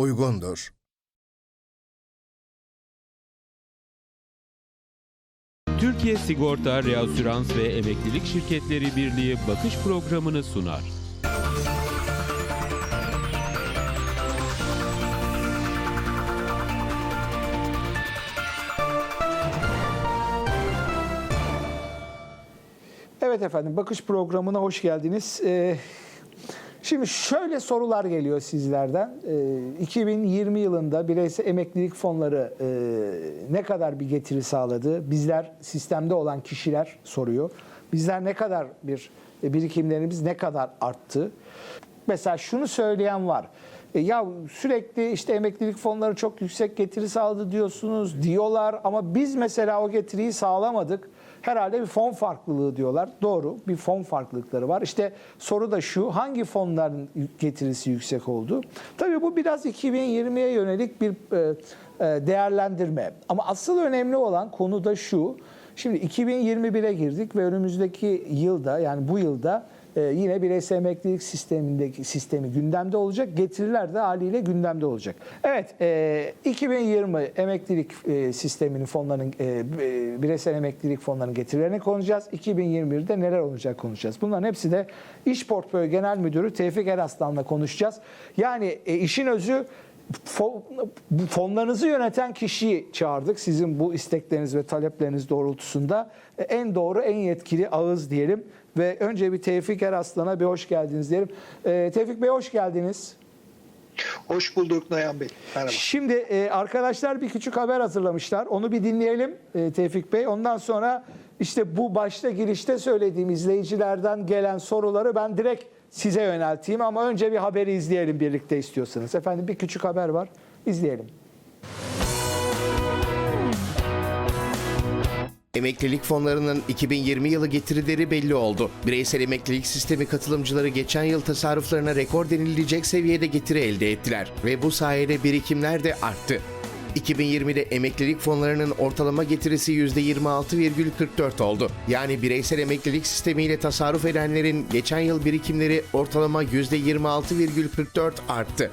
uygundur. Türkiye Sigorta, Reasürans ve Emeklilik Şirketleri Birliği bakış programını sunar. Evet efendim, bakış programına hoş geldiniz. Ee, şimdi şöyle sorular geliyor sizlerden. Ee, 2020 yılında bireysel emeklilik fonları e, ne kadar bir getiri sağladı? Bizler sistemde olan kişiler soruyor. Bizler ne kadar bir e, birikimlerimiz ne kadar arttı? Mesela şunu söyleyen var. E, ya sürekli işte emeklilik fonları çok yüksek getiri sağladı diyorsunuz diyorlar ama biz mesela o getiriyi sağlamadık. Herhalde bir fon farklılığı diyorlar. Doğru bir fon farklılıkları var. İşte soru da şu hangi fonların getirisi yüksek oldu? Tabii bu biraz 2020'ye yönelik bir e, e, değerlendirme. Ama asıl önemli olan konu da şu. Şimdi 2021'e girdik ve önümüzdeki yılda yani bu yılda e, yine bireysel emeklilik sistemindeki sistemi gündemde olacak. Getiriler de haliyle gündemde olacak. Evet, e, 2020 emeklilik e, sisteminin fonlarının e, e, bireysel emeklilik fonlarının getirilerini konuşacağız. 2021'de neler olacak konuşacağız. Bunların hepsi de İş Portföy Genel Müdürü Tevfik Eraslan'la konuşacağız. Yani e, işin özü fonlarınızı yöneten kişiyi çağırdık. Sizin bu istekleriniz ve talepleriniz doğrultusunda E, en doğru, en yetkili ağız diyelim. Ve önce bir Tevfik Eraslan'a bir hoş geldiniz diyelim. Ee, Tevfik Bey hoş geldiniz. Hoş bulduk Nayan Bey. Merhaba. Şimdi e, arkadaşlar bir küçük haber hazırlamışlar. Onu bir dinleyelim e, Tevfik Bey. Ondan sonra işte bu başta girişte söylediğim izleyicilerden gelen soruları ben direkt size yönelteyim. Ama önce bir haberi izleyelim birlikte istiyorsanız. Efendim bir küçük haber var. İzleyelim. Emeklilik fonlarının 2020 yılı getirileri belli oldu. Bireysel emeklilik sistemi katılımcıları geçen yıl tasarruflarına rekor denilecek seviyede getiri elde ettiler ve bu sayede birikimler de arttı. 2020'de emeklilik fonlarının ortalama getirisi %26,44 oldu. Yani bireysel emeklilik sistemiyle tasarruf edenlerin geçen yıl birikimleri ortalama %26,44 arttı.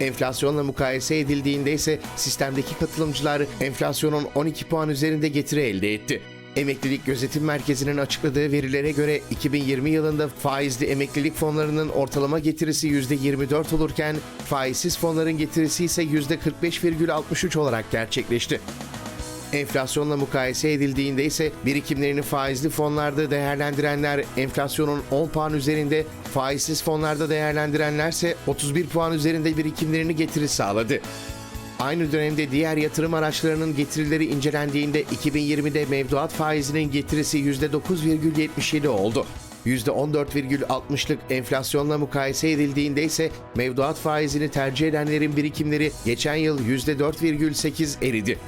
Enflasyonla mukayese edildiğinde ise sistemdeki katılımcılar enflasyonun 12 puan üzerinde getiri elde etti. Emeklilik Gözetim Merkezi'nin açıkladığı verilere göre 2020 yılında faizli emeklilik fonlarının ortalama getirisi %24 olurken faizsiz fonların getirisi ise %45,63 olarak gerçekleşti. Enflasyonla mukayese edildiğinde ise birikimlerini faizli fonlarda değerlendirenler enflasyonun 10 puan üzerinde, faizsiz fonlarda değerlendirenlerse 31 puan üzerinde birikimlerini getiri sağladı. Aynı dönemde diğer yatırım araçlarının getirileri incelendiğinde 2020'de mevduat faizinin getirisi %9,77 oldu. %14,60'lık enflasyonla mukayese edildiğinde ise mevduat faizini tercih edenlerin birikimleri geçen yıl %4,8 eridi.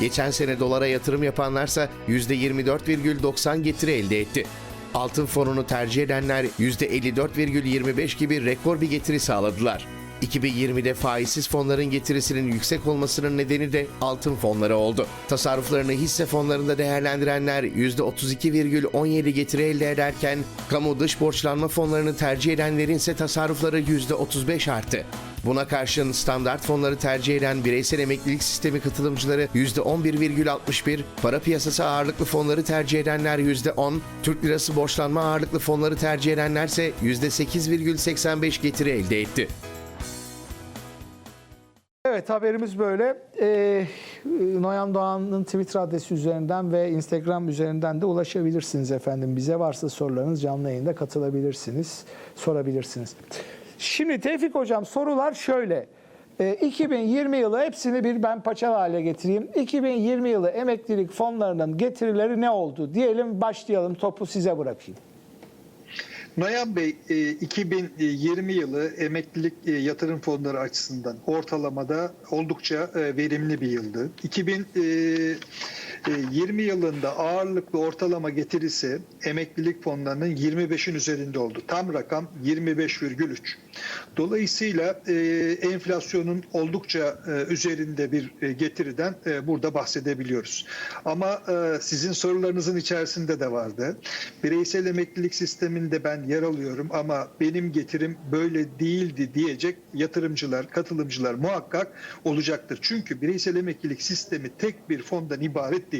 Geçen sene dolara yatırım yapanlarsa %24,90 getiri elde etti. Altın fonunu tercih edenler %54,25 gibi rekor bir getiri sağladılar. 2020'de faizsiz fonların getirisinin yüksek olmasının nedeni de altın fonları oldu. Tasarruflarını hisse fonlarında değerlendirenler %32,17 getiri elde ederken kamu dış borçlanma fonlarını tercih edenlerin ise tasarrufları %35 arttı. Buna karşın standart fonları tercih eden bireysel emeklilik sistemi katılımcıları %11,61, para piyasası ağırlıklı fonları tercih edenler %10, Türk lirası borçlanma ağırlıklı fonları tercih edenlerse %8,85 getiri elde etti. Evet haberimiz böyle. Ee, Noyan Doğan'ın Twitter adresi üzerinden ve Instagram üzerinden de ulaşabilirsiniz efendim. Bize varsa sorularınız canlı yayında katılabilirsiniz, sorabilirsiniz. Şimdi Tevfik Hocam sorular şöyle. Ee, 2020 yılı hepsini bir ben paçalı hale getireyim. 2020 yılı emeklilik fonlarının getirileri ne oldu? Diyelim başlayalım topu size bırakayım. Nayan Bey, e, 2020 yılı emeklilik e, yatırım fonları açısından ortalamada oldukça e, verimli bir yıldı. 2020 yılında ağırlıklı ortalama getirisi emeklilik fonlarının 25'in üzerinde oldu. Tam rakam 25,3. Dolayısıyla e, enflasyonun oldukça e, üzerinde bir e, getiriden burada bahsedebiliyoruz. Ama sizin sorularınızın içerisinde de vardı. Bireysel emeklilik sisteminde ben yer alıyorum ama benim getirim böyle değildi diyecek yatırımcılar, katılımcılar muhakkak olacaktır. Çünkü bireysel emeklilik sistemi tek bir fondan ibaret değil.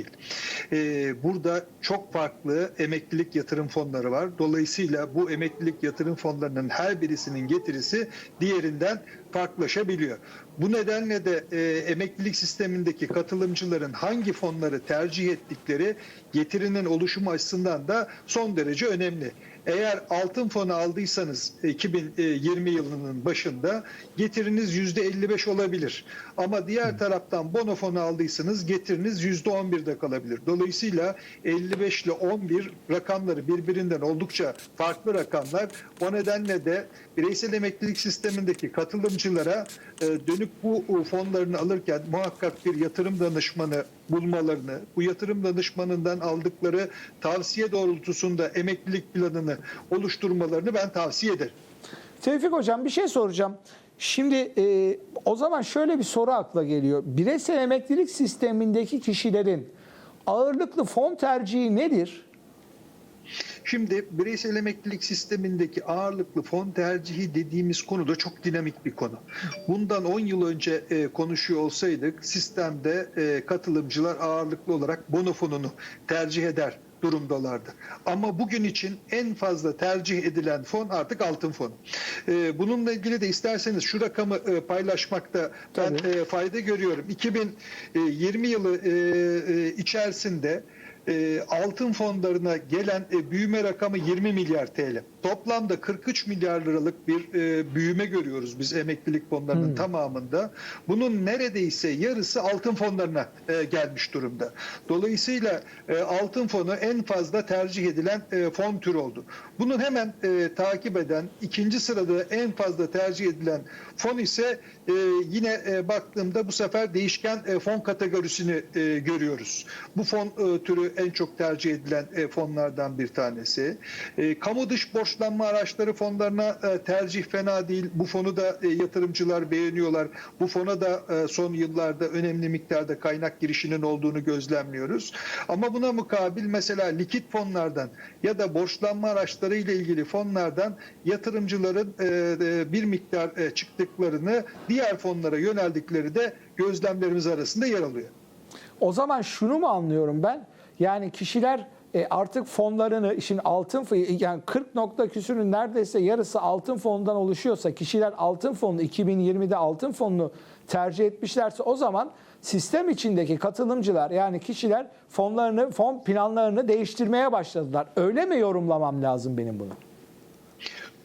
E, burada çok farklı emeklilik yatırım fonları var. Dolayısıyla bu emeklilik yatırım fonlarının her birisinin getirisi diğerinden farklılaşabiliyor. Bu nedenle de e, emeklilik sistemindeki katılımcıların hangi fonları tercih ettikleri getirinin oluşumu açısından da son derece önemli. Eğer altın fonu aldıysanız 2020 yılının başında getiriniz %55 olabilir. Ama diğer taraftan bono fonu aldıysanız getiriniz %11'de kalabilir. Dolayısıyla 55 ile 11 rakamları birbirinden oldukça farklı rakamlar. O nedenle de bireysel emeklilik sistemindeki katılımcılara e, dönüp bu fonlarını alırken muhakkak bir yatırım danışmanı bulmalarını, bu yatırım danışmanından aldıkları tavsiye doğrultusunda emeklilik planını oluşturmalarını ben tavsiye ederim. Tevfik Hocam bir şey soracağım. Şimdi e, o zaman şöyle bir soru akla geliyor. Bireysel emeklilik sistemindeki kişilerin ağırlıklı fon tercihi nedir? Şimdi bireysel emeklilik sistemindeki ağırlıklı fon tercihi dediğimiz konu da çok dinamik bir konu. Bundan 10 yıl önce e, konuşuyor olsaydık sistemde e, katılımcılar ağırlıklı olarak bono fonunu tercih eder durumdalardı. Ama bugün için en fazla tercih edilen fon artık altın fonu. E, bununla ilgili de isterseniz şu rakamı e, paylaşmakta ben Tabii. e, fayda görüyorum. 2020 yılı içerisinde e, altın fonlarına gelen e, büyüme rakamı 20 milyar TL. Toplamda 43 milyar liralık bir e, büyüme görüyoruz biz emeklilik fonlarının tamamında. Bunun neredeyse yarısı altın fonlarına e, gelmiş durumda. Dolayısıyla e, altın fonu en fazla tercih edilen e, fon türü oldu. Bunun hemen e, takip eden ikinci sırada en fazla tercih edilen fon ise e, yine e, baktığımda bu sefer değişken e, fon kategorisini e, görüyoruz. Bu fon e, türü en çok tercih edilen e, fonlardan bir tanesi. E, kamu dış borçlanma araçları fonlarına e, tercih fena değil. Bu fonu da yatırımcılar beğeniyorlar. Bu fona da son yıllarda önemli miktarda kaynak girişinin olduğunu gözlemliyoruz. Ama buna mukabil mesela likit fonlardan ya da borçlanma araçları ile ilgili fonlardan yatırımcıların bir miktar çıktıklarını diğer fonlara yöneldikleri de gözlemlerimiz arasında yer alıyor. O zaman şunu mu anlıyorum ben? Yani kişiler e, artık fonlarını işin altın yani 40 nokta küsürün neredeyse yarısı altın fonundan oluşuyorsa kişiler altın fonunu 2020'de altın fonunu tercih etmişlerse o zaman sistem içindeki katılımcılar yani kişiler fonlarını fon planlarını değiştirmeye başladılar. Öyle mi yorumlamam lazım benim bunu?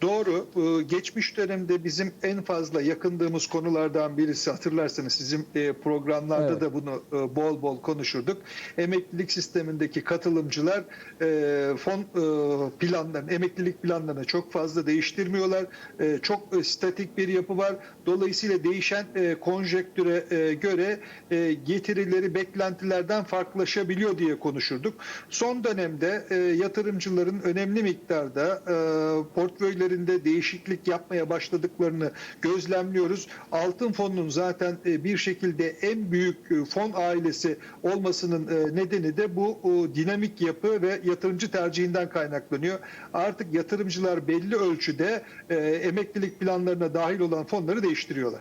Doğru. Geçmiş dönemde bizim en fazla yakındığımız konulardan birisi hatırlarsanız sizin e, programlarda Evet. da bunu e, bol bol konuşurduk. Emeklilik sistemindeki katılımcılar e, fon planlarını, emeklilik planlarını çok fazla değiştirmiyorlar. Çok statik bir yapı var. Dolayısıyla değişen konjektüre göre getirileri beklentilerden farklılaşabiliyor diye konuşurduk. Son dönemde yatırımcıların önemli miktarda e, portföylerinde değişiklik yapmaya başladıklarını gözlemliyoruz. Altın fonunun zaten e, bir şekilde en büyük e, fon ailesi olmasının e, nedeni de bu dinamik yapı ve yatırımcı tercihinden kaynaklanıyor. Artık yatırımcılar belli ölçüde emeklilik planlarına dahil olan fonları değiştiriyorlar.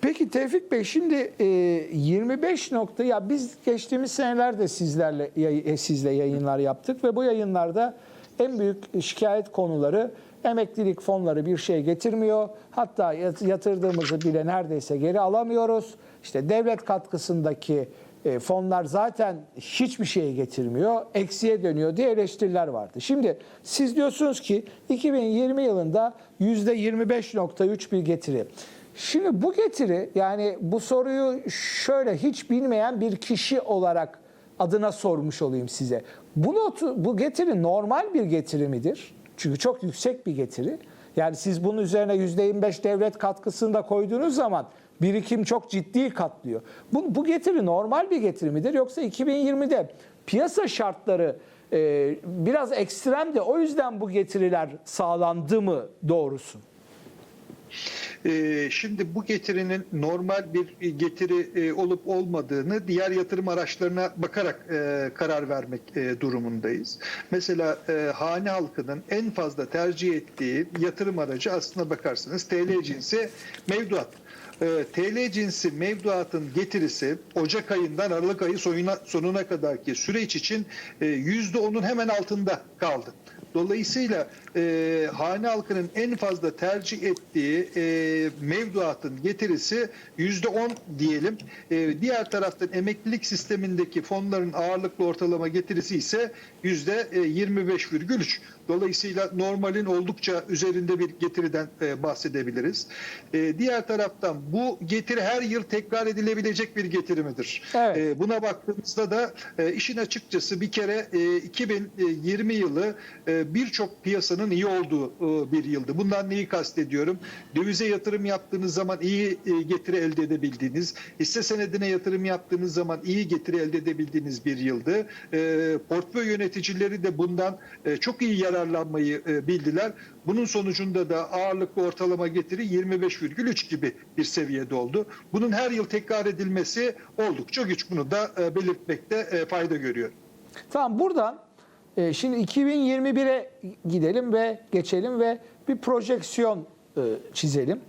Peki Tevfik Bey şimdi e, 25 nokta ya biz geçtiğimiz senelerde sizlerle sizle yayınlar yaptık ve bu yayınlarda en büyük şikayet konuları emeklilik fonları bir şey getirmiyor. Hatta yat- yatırdığımızı bile neredeyse geri alamıyoruz. İşte devlet katkısındaki e, fonlar zaten hiçbir şey getirmiyor, eksiye dönüyor diye eleştiriler vardı. Şimdi siz diyorsunuz ki 2020 yılında %25.3 bir getiri. Şimdi bu getiri yani bu soruyu şöyle hiç bilmeyen bir kişi olarak adına sormuş olayım size. Bu notu, bu getiri normal bir getiri midir? Çünkü çok yüksek bir getiri. Yani siz bunun üzerine %25 devlet katkısını da koyduğunuz zaman birikim çok ciddi katlıyor. Bu, bu getiri normal bir getiri midir? Yoksa 2020'de piyasa şartları e, biraz ekstremdi. O yüzden bu getiriler sağlandı mı doğrusu? Ee, şimdi bu getirinin normal bir getiri e, olup olmadığını diğer yatırım araçlarına bakarak e, karar vermek e, durumundayız. Mesela e, hane halkının en fazla tercih ettiği yatırım aracı aslına bakarsanız TL cinsi mevduat. TL cinsi mevduatın getirisi Ocak ayından Aralık ayı sonuna, sonuna kadarki süreç için e, %10'un hemen altında kaldı. Dolayısıyla e, hane halkının en fazla tercih ettiği e, mevduatın getirisi yüzde on diyelim. E, diğer taraftan emeklilik sistemindeki fonların ağırlıklı ortalama getirisi ise yüzde e, 25,3. Dolayısıyla normalin oldukça üzerinde bir getiriden e, bahsedebiliriz. E, diğer taraftan bu getiri her yıl tekrar edilebilecek bir getiri midir? Evet. E, buna baktığımızda da e, işin açıkçası bir kere e, 2020 yılı e, birçok piyasanın iyi olduğu e, bir yıldı. Bundan neyi kastediyorum? Dövize yatırım yaptığınız zaman iyi e, getiri elde edebildiğiniz, hisse senedine yatırım yaptığınız zaman iyi getiri elde edebildiğiniz bir yıldı. E, portföy yöneticileri de bundan e, çok iyi yararlanmayı e, bildiler. Bunun sonucunda da ağırlıklı ortalama getiri 25,3 gibi bir seviyede oldu. Bunun her yıl tekrar edilmesi oldukça güç. Bunu da e, belirtmekte e, fayda görüyorum. Tamam buradan şimdi 2021'e gidelim ve geçelim ve bir projeksiyon çizelim.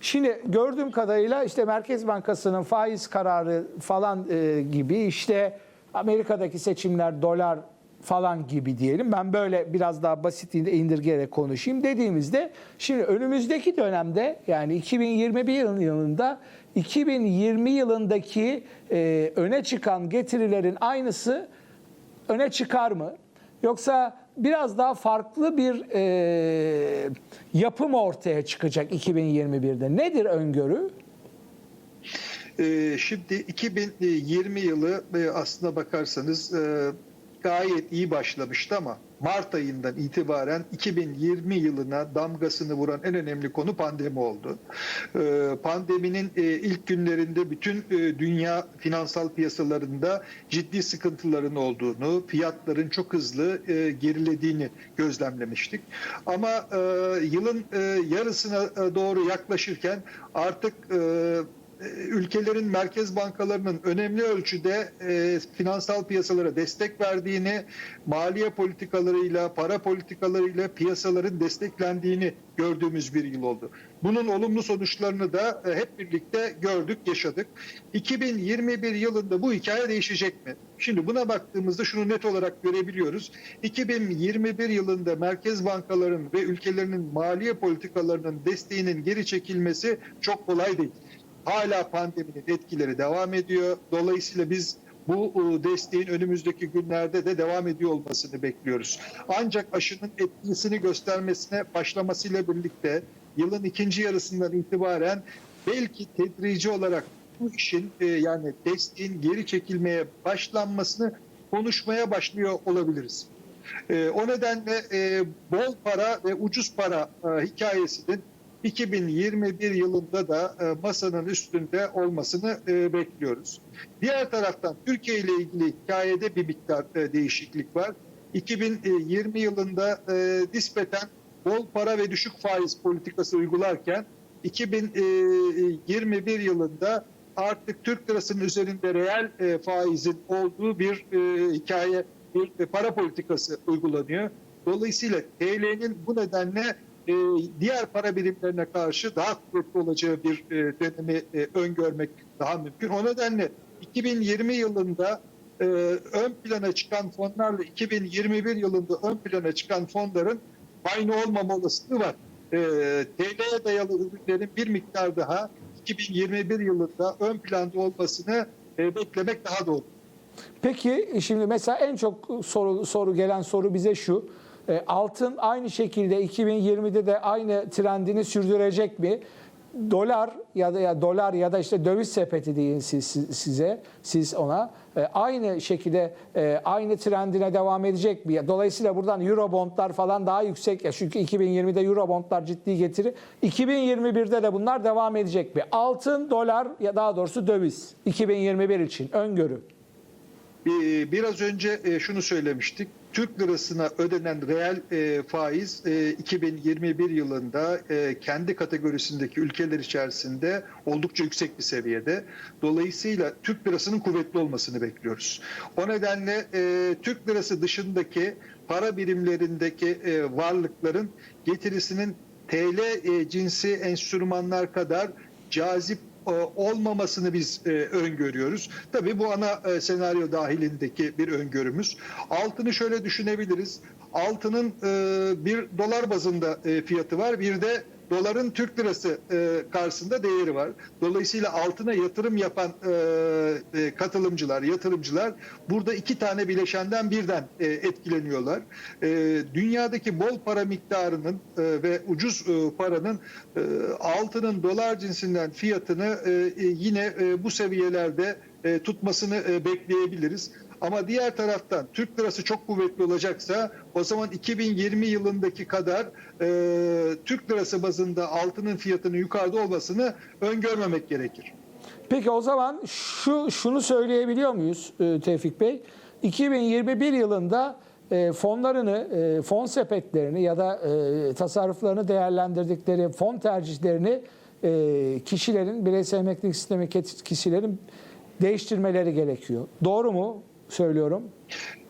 Şimdi gördüğüm kadarıyla işte Merkez Bankası'nın faiz kararı falan gibi işte Amerika'daki seçimler dolar falan gibi diyelim. Ben böyle biraz daha basitliğinde indirgeyerek konuşayım. Dediğimizde şimdi önümüzdeki dönemde yani 2021 yılında 2020 yılındaki e, öne çıkan getirilerin aynısı öne çıkar mı? Yoksa biraz daha farklı bir e, yapım ortaya çıkacak 2021'de. Nedir öngörü? Ee, Şimdi 2020 yılı e, aslına bakarsanız e, gayet iyi başlamıştı ama Mart ayından itibaren 2020 yılına damgasını vuran en önemli konu pandemi oldu. Ee, Pandeminin e, ilk günlerinde bütün e, dünya finansal piyasalarında ciddi sıkıntıların olduğunu, fiyatların çok hızlı e, gerilediğini gözlemlemiştik. Ama yılın yarısına doğru yaklaşırken artık ülkelerin merkez bankalarının önemli ölçüde e, finansal piyasalara destek verdiğini, maliye politikalarıyla, para politikalarıyla piyasaların desteklendiğini gördüğümüz bir yıl oldu. Bunun olumlu sonuçlarını da e, hep birlikte gördük, yaşadık. 2021 yılında bu hikaye değişecek mi? Şimdi buna baktığımızda şunu net olarak görebiliyoruz. 2021 yılında merkez bankaların ve ülkelerinin maliye politikalarının desteğinin geri çekilmesi çok kolay değil hala pandeminin etkileri devam ediyor. Dolayısıyla biz bu e, desteğin önümüzdeki günlerde de devam ediyor olmasını bekliyoruz. Ancak aşının etkisini göstermesine başlamasıyla birlikte yılın ikinci yarısından itibaren belki tedrici olarak bu işin e, yani desteğin geri çekilmeye başlanmasını konuşmaya başlıyor olabiliriz. E, o nedenle bol para ve ucuz para hikayesinin 2021 yılında da e, masanın üstünde olmasını e, bekliyoruz. Diğer taraftan Türkiye ile ilgili hikayede bir miktar e, değişiklik var. 2020 yılında nispeten bol para ve düşük faiz politikası uygularken 2021 yılında artık Türk lirasının üzerinde reel faizin olduğu bir hikaye, bir para politikası uygulanıyor. Dolayısıyla TL'nin bu nedenle e, diğer para birimlerine karşı daha kuvvetli olacağı bir e, dönemi e, öngörmek daha mümkün. O nedenle 2020 yılında e, ön plana çıkan fonlarla 2021 yılında ön plana çıkan fonların aynı olmama olasılığı var. E, TL'ye dayalı ürünlerin bir miktar daha 2021 yılında ön planda olmasını e, beklemek daha doğru. Peki şimdi mesela en çok soru soru gelen soru bize şu. E, Altın aynı şekilde 2020'de de aynı trendini sürdürecek mi? Dolar ya da ya dolar ya da işte döviz sepeti deyin siz, siz- size siz ona E, aynı şekilde e, aynı trendine devam edecek mi? Dolayısıyla buradan Eurobondlar falan daha yüksek ya çünkü 2020'de Eurobondlar ciddi getiri. 2021'de de bunlar devam edecek mi? Altın, dolar ya daha doğrusu döviz 2021 için öngörü. Ee, Biraz önce e, şunu söylemiştik. Türk lirasına ödenen reel e, faiz e, 2021 yılında e, kendi kategorisindeki ülkeler içerisinde oldukça yüksek bir seviyede. Dolayısıyla Türk lirasının kuvvetli olmasını bekliyoruz. O nedenle Türk lirası dışındaki para birimlerindeki varlıkların getirisinin TL cinsi enstrümanlar kadar cazip olmamasını biz e, öngörüyoruz. Tabii bu ana e, senaryo dahilindeki bir öngörümüz. Altını şöyle düşünebiliriz. Altının e, bir dolar bazında fiyatı var. Bir de doların Türk lirası e, karşısında değeri var. Dolayısıyla altına yatırım yapan e, e, katılımcılar, yatırımcılar burada iki tane bileşenden birden e, etkileniyorlar. E, dünyadaki bol para miktarının e, ve ucuz e, paranın e, altının dolar cinsinden fiyatını e, e, yine e, bu seviyelerde e, tutmasını e, bekleyebiliriz. Ama diğer taraftan Türk lirası çok kuvvetli olacaksa o zaman 2020 yılındaki kadar e, Türk lirası bazında altının fiyatının yukarıda olmasını öngörmemek gerekir. Peki o zaman şu şunu söyleyebiliyor muyuz e, Tevfik Bey? 2021 yılında e, fonlarını, e, fon sepetlerini ya da e, tasarruflarını değerlendirdikleri fon tercihlerini e, kişilerin, bireysel emeklilik sistemi kişilerin değiştirmeleri gerekiyor. Doğru mu söylüyorum?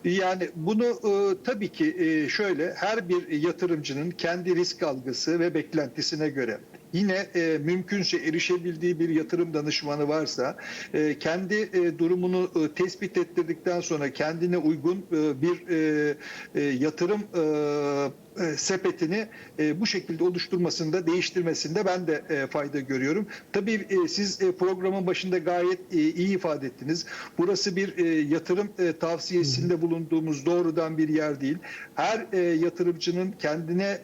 Yani bunu e, tabii ki e, şöyle her bir yatırımcının kendi risk algısı ve beklentisine göre yine e, mümkünse erişebildiği bir yatırım danışmanı varsa e, kendi e, durumunu e, tespit ettirdikten sonra kendine uygun e, bir e, e, yatırım e, e, sepetini e, bu şekilde oluşturmasında, değiştirmesinde ben de e, fayda görüyorum. Tabii siz programın başında gayet iyi ifade ettiniz. Burası bir yatırım tavsiyesinde bulunduğumuz doğrudan bir yer değil. Her yatırımcının kendine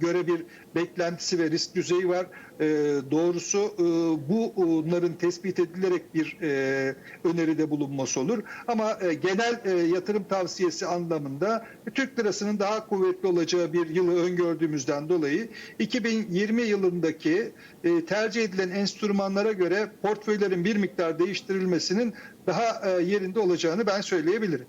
göre bir beklentisi ve risk düzeyi var. E, doğrusu e, bunların tespit edilerek bir e, öneride bulunması olur. Ama e, genel e, yatırım tavsiyesi anlamında Türk lirasının daha kuvvetli olacağı bir yılı öngördüğümüzden dolayı 2020 yılındaki tercih edilen enstrümanlara göre portföylerin bir miktar değiştirilmesinin daha yerinde olacağını ben söyleyebilirim.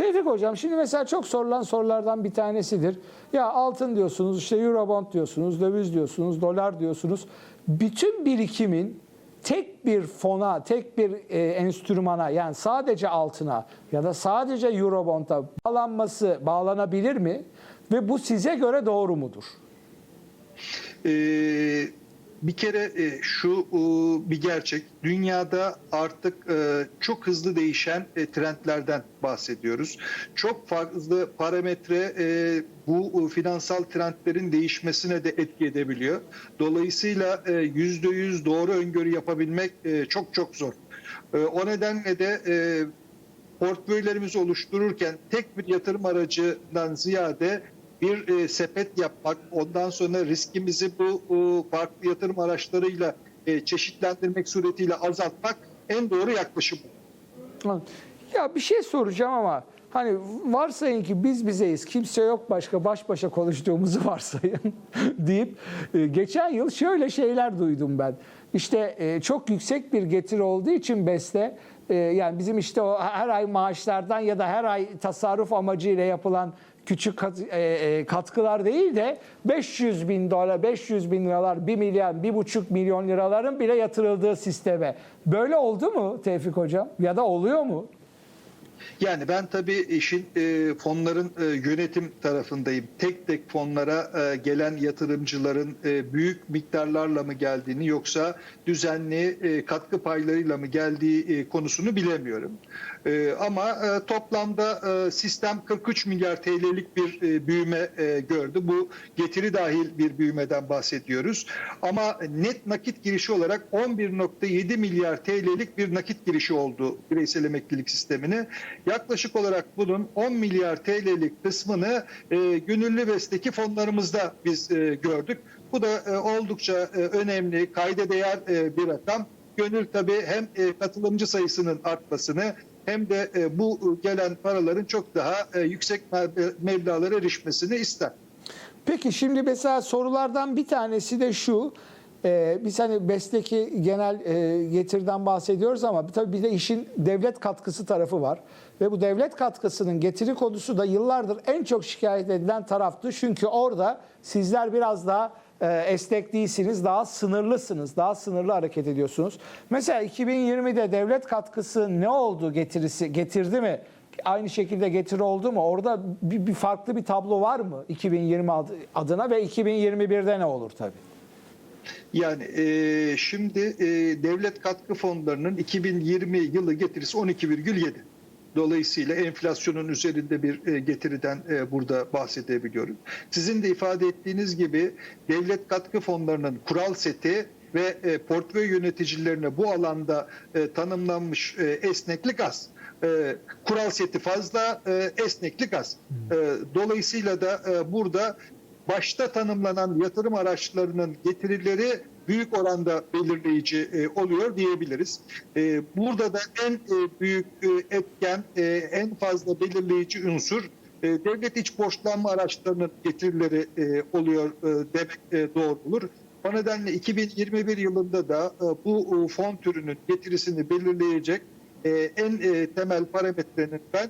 Tevfik Hocam şimdi mesela çok sorulan sorulardan bir tanesidir. Ya altın diyorsunuz, işte Eurobond diyorsunuz, döviz diyorsunuz, dolar diyorsunuz. Bütün birikimin tek bir fona, tek bir e, enstrümana yani sadece altına ya da sadece Eurobond'a bağlanması bağlanabilir mi? Ve bu size göre doğru mudur? Ee, bir kere e, şu bir gerçek. Dünyada artık e, çok hızlı değişen e, trendlerden bahsediyoruz. Çok fazla parametre bu finansal trendlerin değişmesine de etki edebiliyor. Dolayısıyla e, yüzde yüz doğru öngörü yapabilmek çok çok zor. O nedenle de portföylerimizi oluştururken tek bir yatırım aracından ziyade bir e, sepet yapmak, ondan sonra riskimizi bu e, farklı yatırım araçlarıyla e, çeşitlendirmek suretiyle azaltmak en doğru yaklaşım. Ya bir şey soracağım ama hani varsayın ki biz bizeyiz, kimse yok başka baş başa konuştuğumuzu varsayın deyip e, geçen yıl şöyle şeyler duydum ben. İşte e, çok yüksek bir getiri olduğu için BES'te e, yani bizim işte o her ay maaşlardan ya da her ay tasarruf amacıyla yapılan küçük kat- e, e, katkılar değil de 500 bin dolar, 500 bin liralar, 1 milyar, 1,5 milyon liraların bile yatırıldığı sisteme. Böyle oldu mu Tevfik Hocam? Ya da oluyor mu? Yani ben tabii işin e, fonların e, yönetim tarafındayım. Tek tek fonlara e, gelen yatırımcıların e, büyük miktarlarla mı geldiğini yoksa düzenli e, katkı paylarıyla mı geldiği e, konusunu bilemiyorum. E, ama e, toplamda e, sistem 43 milyar TL'lik bir e, büyüme e, gördü. Bu getiri dahil bir büyümeden bahsediyoruz. Ama net nakit girişi olarak 11.7 milyar TL'lik bir nakit girişi oldu bireysel emeklilik sistemine. Yaklaşık olarak bunun 10 milyar TL'lik kısmını e, gönüllü besteki fonlarımızda biz e, gördük. Bu da e, oldukça e, önemli, kayda değer e, bir rakam. Gönül tabii hem e, katılımcı sayısının artmasını hem de e, bu gelen paraların çok daha e, yüksek meb- meblağlara erişmesini ister. Peki şimdi mesela sorulardan bir tanesi de şu. e, biz hani BES'teki genel e, getiriden bahsediyoruz ama tabii bir de işin devlet katkısı tarafı var. Ve bu devlet katkısının getiri konusu da yıllardır en çok şikayet edilen taraftı. Çünkü orada sizler biraz daha e, esnek değilsiniz, daha sınırlısınız, daha sınırlı hareket ediyorsunuz. Mesela 2020'de devlet katkısı ne oldu getirisi, getirdi mi? Aynı şekilde getiri oldu mu? Orada bir, bir farklı bir tablo var mı 2020 ad- adına ve 2021'de ne olur tabii? Yani e, şimdi e, devlet katkı fonlarının 2020 yılı getirisi 12,7. Dolayısıyla enflasyonun üzerinde bir e, getiriden e, burada bahsedebiliyorum. Sizin de ifade ettiğiniz gibi devlet katkı fonlarının kural seti ve e, portföy yöneticilerine bu alanda tanımlanmış esneklik az. Kural seti fazla, esneklik az. Dolayısıyla da burada başta tanımlanan yatırım araçlarının getirileri büyük oranda belirleyici e, oluyor diyebiliriz. E, burada da en e, büyük etken, en fazla belirleyici unsur devlet iç borçlanma araçlarının getirileri oluyor demek e, doğru olur. O nedenle 2021 yılında da bu fon türünün getirisini belirleyecek en temel parametrenin ben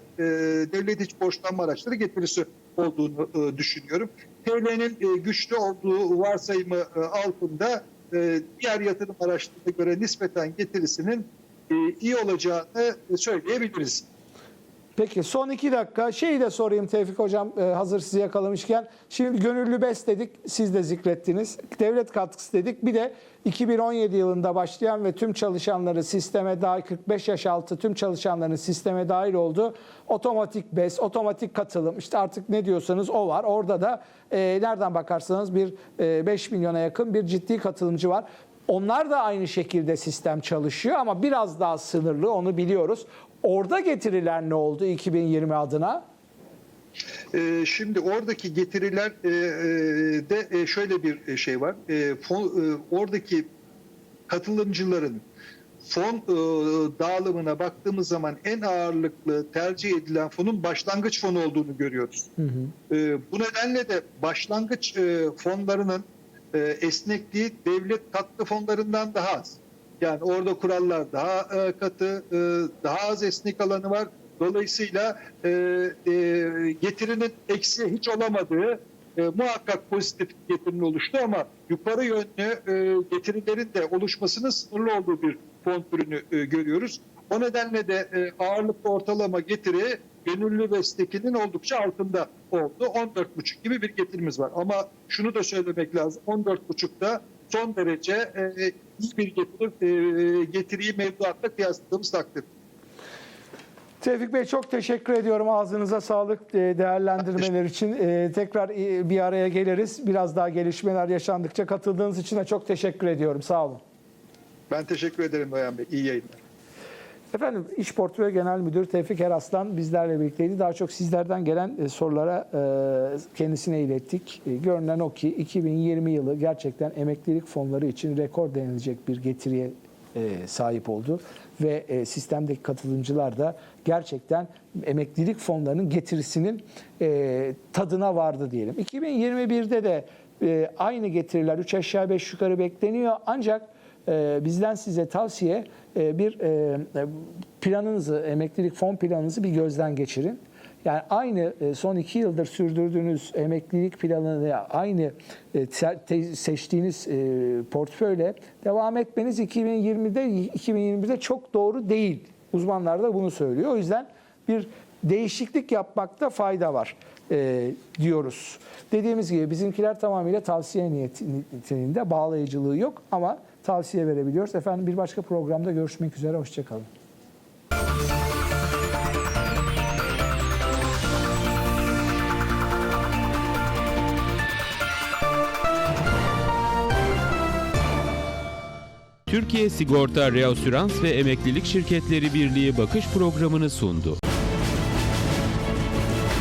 devlet iç borçlanma araçları getirisi olduğunu düşünüyorum. TL'nin güçlü olduğu varsayımı altında e, diğer yatırım araçlarına göre nispeten getirisinin e, iyi olacağını e, söyleyebiliriz. Peki son iki dakika şeyi de sorayım Tevfik Hocam e, hazır sizi yakalamışken. Şimdi gönüllü BES dedik siz de zikrettiniz. Devlet katkısı dedik. Bir de 2017 yılında başlayan ve tüm çalışanları sisteme dahil 45 yaş altı tüm çalışanların sisteme dahil olduğu otomatik BES, otomatik katılım işte artık ne diyorsanız o var. Orada da e, nereden bakarsanız bir e, 5 milyona yakın bir ciddi katılımcı var. Onlar da aynı şekilde sistem çalışıyor ama biraz daha sınırlı onu biliyoruz. Orada getiriler ne oldu 2020 adına? E, şimdi oradaki getiriler e, e, de e, şöyle bir şey var. E, fon, e, oradaki katılımcıların fon e, dağılımına baktığımız zaman en ağırlıklı tercih edilen fonun başlangıç fonu olduğunu görüyoruz. E, bu nedenle de başlangıç e, fonlarının e, esnekliği devlet katkı fonlarından daha az. Yani orada kurallar daha e, katı, e, daha az esnek alanı var. Dolayısıyla e, e, getirinin eksi hiç olamadığı e, muhakkak pozitif getirinin oluştu ama yukarı yönlü e, getirilerin de oluşmasının sınırlı olduğu bir fon türünü e, görüyoruz. O nedenle de e, ağırlıklı ortalama getiri gönüllü destekinin oldukça altında oldu. 14,5 gibi bir getirimiz var. Ama şunu da söylemek lazım. 14,5'da son derece e, iyi bir getiri, e, getiriyi mevduatla kıyasladığımız takdir. Tevfik Bey çok teşekkür ediyorum. Ağzınıza sağlık e, değerlendirmeler için. E, Tekrar e, bir araya geliriz. Biraz daha gelişmeler yaşandıkça katıldığınız için de çok teşekkür ediyorum. Sağ olun. Ben teşekkür ederim Noyan Bey. İyi yayınlar. Efendim İş Portföy Genel Müdürü Tevfik Eraslan bizlerle birlikteydi. Daha çok sizlerden gelen e, sorulara e, kendisine ilettik. E, Görünen o ki 2020 yılı gerçekten emeklilik fonları için rekor denilecek bir getiriye sahip oldu. Ve sistemdeki katılımcılar da gerçekten emeklilik fonlarının getirisinin tadına vardı diyelim. 2021'de de aynı getiriler 3 aşağı 5 yukarı bekleniyor. Ancak bizden size tavsiye bir e, planınızı, emeklilik fon planınızı bir gözden geçirin. Yani aynı e, son iki yıldır sürdürdüğünüz emeklilik planını aynı e, seçtiğiniz e, portföyle devam etmeniz 2020'de 2021'de çok doğru değil. Uzmanlar da bunu söylüyor. O yüzden bir değişiklik yapmakta fayda var e, diyoruz. Dediğimiz gibi bizimkiler tamamıyla tavsiye niyeti- niteliğinde bağlayıcılığı yok ama tavsiye verebiliyoruz. Efendim bir başka programda görüşmek üzere. Hoşçakalın. Türkiye Sigorta Reasürans ve Emeklilik Şirketleri Birliği bakış programını sundu.